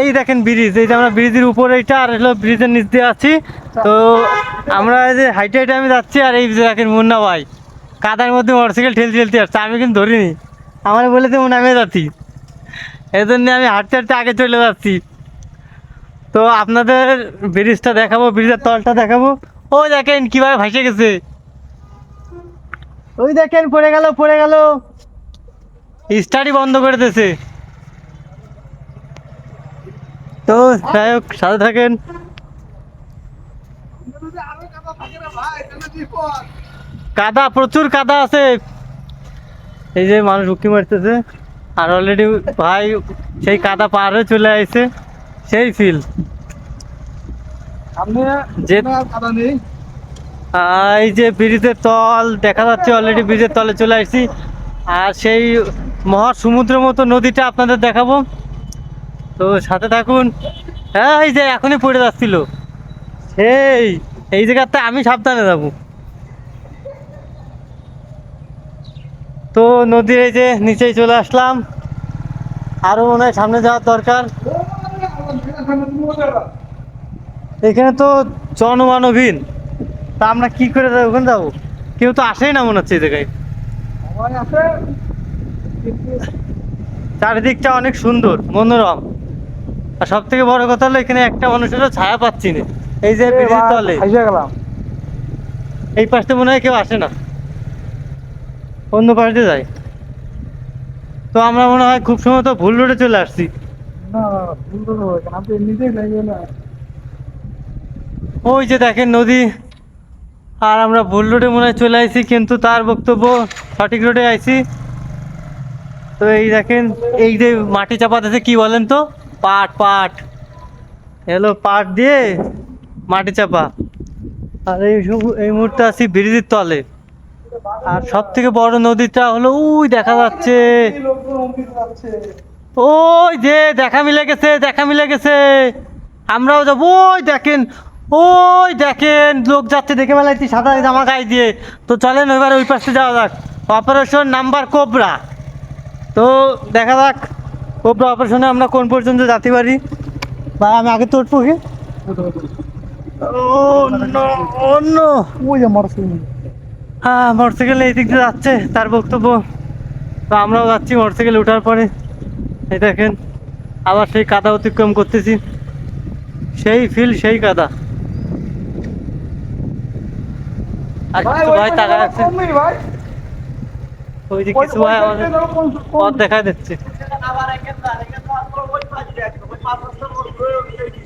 এই দেখেন ব্রিজ এই যে আমরা ব্রিজের উপরে এইটা আর হলো ব্রিজের নিচ দিয়ে আছি। তো আমরা এই যে হাইটে হাইটে আমি যাচ্ছি আর এই দেখেন মুন্না ভাই, কাদার মধ্যে মোটরসাইকেল ঠেলতে ঠেলতে আসছে, আমি কিন্তু ধরিনি। আমার বলে তো নামে যাচ্ছি। এই জন্য আমি হাঁটতে হাঁটতে আগে চলে যাচ্ছি। তো আপনাদের ব্রিজটা দেখাবো ব্রিজের তলটা দেখাবো। ও দেখেন কীভাবে ভাসে গেছে। ওই দেখেন পড়ে গেল পড়ে গেল। স্টাডি বন্ধ করে দিয়েছে। তো যাই হোক সাথে থাকেন। কাদা প্রচুর কাদা আছে। এই যে মানুষ উকি মারতেছে। আর অলরেডি ভাই সেই কাদা পার হয়ে চলে আসছে সেই ফিল এই যে ব্রিজের তল দেখা যাচ্ছে অলরেডি ব্রিজের তলে চলে আসছি আর সেই মহা সমুদ্র মতো নদীটা আপনাদের দেখাবো। তো সাথে থাকুন। হ্যাঁ এই যে এখনই পড়ে যাচ্ছিল। সেই এই জায়গাতে আমি সাবধানে যাব। তো নদীর এই যে নিচেই চলে আসলাম। আরও মনে হয় সামনে যাওয়ার দরকার। এখানে তো জনমানবহীন। তা আমরা কি করে যাব? ওখানে যাব? কেউ তো আসেই না মনে হচ্ছে এই জায়গায়। চারিদিকটা অনেক সুন্দর মনোরম। আর সব থেকে বড় কথা হলো এখানে একটা মানুষেরও ছায়া পাচ্ছি না। এই যে ব্রিজের তলে। গেলাম। এই পাশে মনে হয় কেউ আসে না। অন্য পাশ দিয়ে যায়। তো আমরা মনে হয় খুব সময় তো ভুল রোডে চলে আসছি। ওই যে দেখেন নদী। আর আমরা ভুল রোডে মনে হয় চলে আসছি কিন্তু তার বক্তব্য সঠিক রোডে আইছি। তো এই দেখেন এই যে মাটি চাপা আছে কি বলেন তো? পাট পাট। এলো পাট দিয়ে মাটি চাপা। আর এই এই মুহূর্তে আছি ব্রিজের তলে। আর সব থেকে বড় নদীটা হলো ওই দেখা যাচ্ছে। ওই যে, দেখা মিলে গেছে, দেখা মিলে গেছে। আমরাও যাব, ওই দেখেন ওই দেখেন, লোক যাচ্ছে দেখে বেলাইছি সাদা জামা গায়ে দিয়ে। তো চলেন এবার ওই পাশে যাওয়া যাক। অপারেশন নাম্বার কোবরা তো দেখা যাক। কোবরা অপারেশনে আমরা কোন পর্যন্ত যেতে পারি? বা আমি আগে তো উঠবো কি ও নো ও নো। ওই যে মরসুম হ্যাঁ মোটরসাইকেল এই দিক দিয়ে যাচ্ছে তার বক্তব্য। তো আমরাও যাচ্ছি মোটরসাইকেল ওঠার পরে। এই দেখেন আবার সেই কাদা অতিক্রম করতেছি। সেই ফিল সেই কাদা। আর কিছু ভাই টাকা রাখছে ওই যে কিছু ভাই আমাদের পথ দেখা দিচ্ছে। Sen ne kadar, ne kadar sonra boş ver. Boş ver, sonra boş ver.